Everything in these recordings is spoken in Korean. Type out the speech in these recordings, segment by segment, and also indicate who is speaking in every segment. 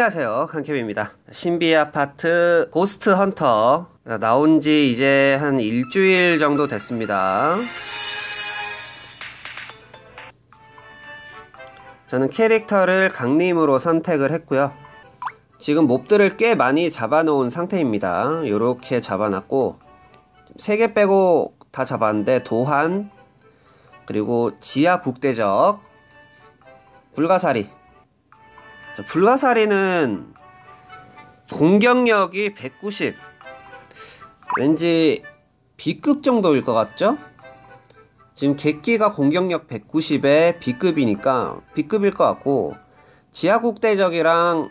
Speaker 1: 안녕하세요. 칸캡입니다. 신비 아파트 고스트 헌터. 나온 지 이제 한 일주일 정도 됐습니다. 저는 캐릭터를 강림으로 선택을 했고요. 지금 몹들을 꽤 많이 잡아놓은 상태입니다. 이렇게 잡아놨고 3개 빼고 다 잡았는데 도한 그리고 지하 국대적 불가사리 불가사리는 공격력이 190 왠지 B급 정도일 것 같죠? 지금 객기가 공격력 190에 B급이니까 B급일 것 같고 지하국대적이랑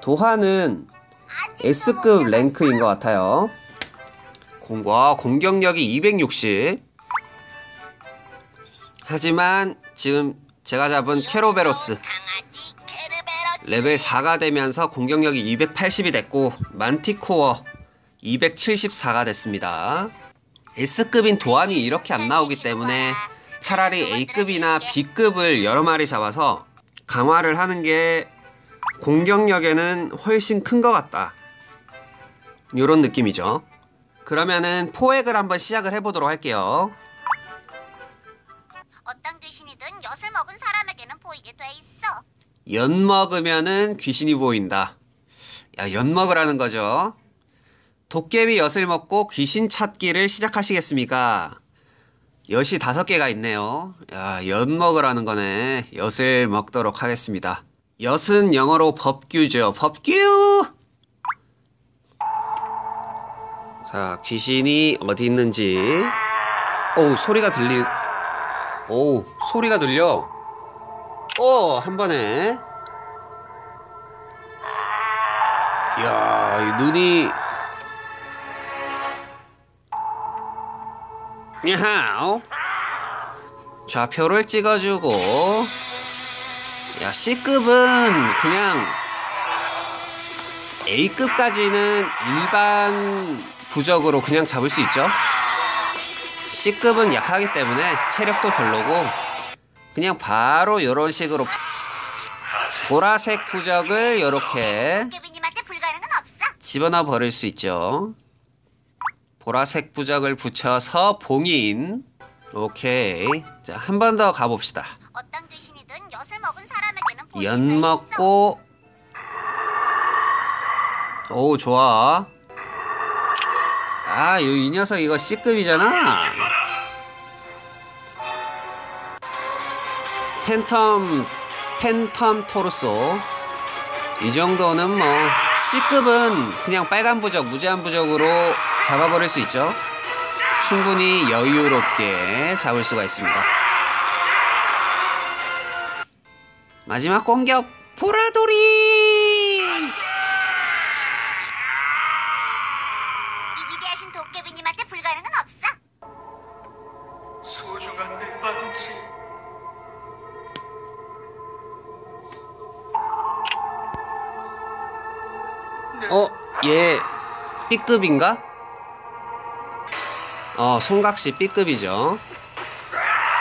Speaker 1: 도하는 S급 랭크인 것 같아요. 공과 공격력이 260 하지만 지금 제가 잡은 캐로베로스 레벨 4가 되면서 공격력이 280이 됐고 만티코어 274가 됐습니다. S급인 도안이 이렇게 안 나오기 때문에 차라리 A급이나 B급을 여러 마리 잡아서 강화를 하는 게 공격력에는 훨씬 큰 것 같다. 이런 느낌이죠. 그러면은 포획을 한번 시작을 해보도록 할게요. 연 먹으면은 귀신이 보인다. 야, 연 먹으라는 거죠. 도깨비 엿을 먹고 귀신 찾기를 시작하시겠습니까? 엿이 다섯 개가 있네요. 야, 엿 먹으라는 거네. 엿을 먹도록 하겠습니다. 엿은 영어로 법규죠. 법규! 자, 귀신이 어디 있는지. 오, 소리가 들리, 오, 소리가 들려. 오, 한 번에. 이 눈이. 야하오. 좌표를 찍어주고. 야, C급은 그냥 A급까지는 일반 부적으로 그냥 잡을 수 있죠. C급은 약하기 때문에 체력도 별로고 그냥 바로 이런 식으로 보라색 부적을 이렇게. 집어넣어 버릴 수 있죠. 보라색 부적을 붙여서 봉인. 오케이. 자, 한 번 더 가봅시다.
Speaker 2: 어떤 귀신이든 엿을 먹은 사람에게는
Speaker 1: 연. 먹고. 오, 좋아. 아, 이, 이 녀석 이거 C급이잖아. 팬텀, 팬텀 토르소. 이 정도는 뭐, C급은 그냥 빨간 부적, 무제한 부적으로 잡아버릴 수 있죠. 충분히 여유롭게 잡을 수가 있습니다. 마지막 공격,
Speaker 2: 어,
Speaker 1: 얘 B급인가? 어, 송각시 B급이죠.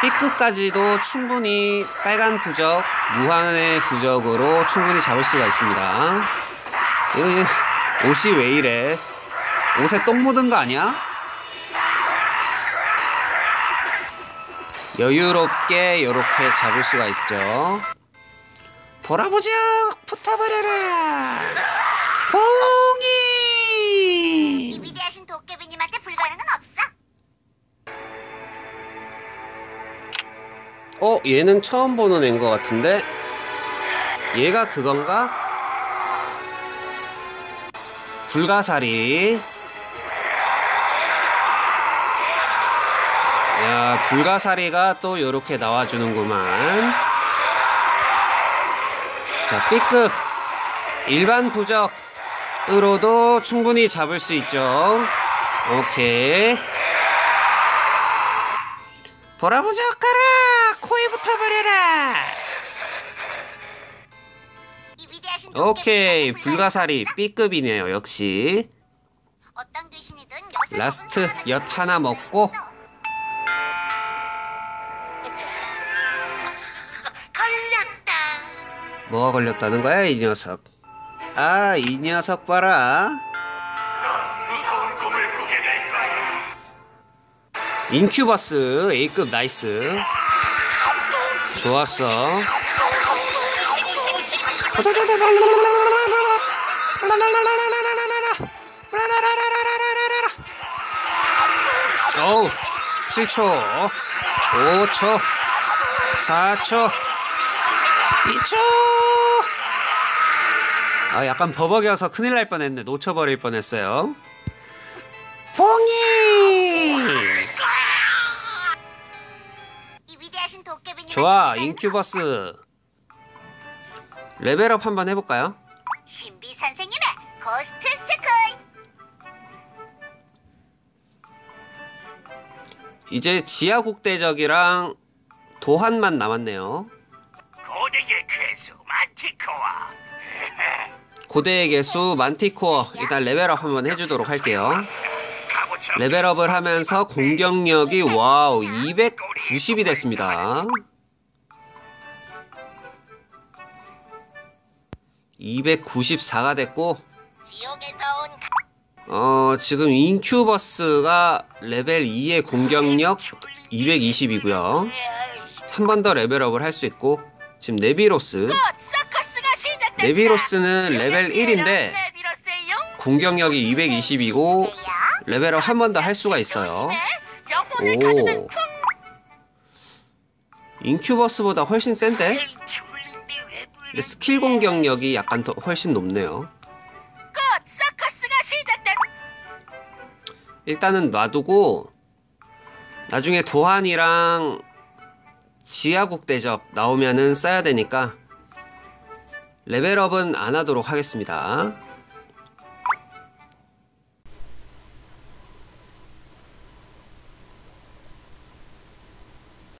Speaker 1: B급까지도 충분히 빨간 부적, 무한의 부적으로 충분히 잡을 수가 있습니다. 이거, 옷이 왜 이래? 옷에 똥 묻은 거 아니야? 여유롭게 이렇게 잡을 수가 있죠. 보라부적 붙어버려라!
Speaker 2: 이
Speaker 1: 봉이!
Speaker 2: 위대하신 도깨비님한테 불가능은 없어.
Speaker 1: 어, 얘는 처음 보는 애인 것 같은데? 얘가 그건가? 불가사리. 야, 불가사리가 또 요렇게 나와주는구만. 자, B급. 일반 부적 으로도 충분히 잡을 수 있죠. 오케이. 보라부적 가라! 코에 붙어버려라!
Speaker 2: 이 위대하신
Speaker 1: 오케이, 불가사리 B급이네요, 역시. 라스트 엿 하나 먹고. 뭐가 걸렸다는 거야, 이 녀석? 아, 이 녀석 봐라. 인큐버스 A급 나이스. 좋았어. 어우, 7초, 5초, 4초, 2초. 아, 약간 버벅여서 큰일 날 뻔했네. 놓쳐버릴 뻔했어요. 봉이! 좋아, 인큐버스. 레벨업 한번 해볼까요?
Speaker 2: 신비 선생님의 고스트 스쿨.
Speaker 1: 이제 지하국대적이랑 도한만 남았네요.
Speaker 3: 고대의
Speaker 1: 개수 만티코어 일단 레벨업 한번 해주도록 할게요. 레벨업을 하면서 공격력이 와우 290이 됐습니다. 294가 됐고. 어 지금 인큐버스가 레벨 2의 공격력 220이고요. 한 번 더 레벨업을 할 수 있고 지금 네비로스. 네비로스는 레벨 1인데
Speaker 3: 네비로스의 영
Speaker 1: 공격력이 220이고 레벨업 한 번 더 할 수가 있어요. 오. 인큐버스보다 훨씬 센데?
Speaker 3: 퉁
Speaker 1: 근데 스킬 공격력이 약간 더 훨씬 높네요. 일단은 놔두고 나중에 도한이랑 지하국 대접 나오면은 써야 되니까 레벨업은 안 하도록 하겠습니다.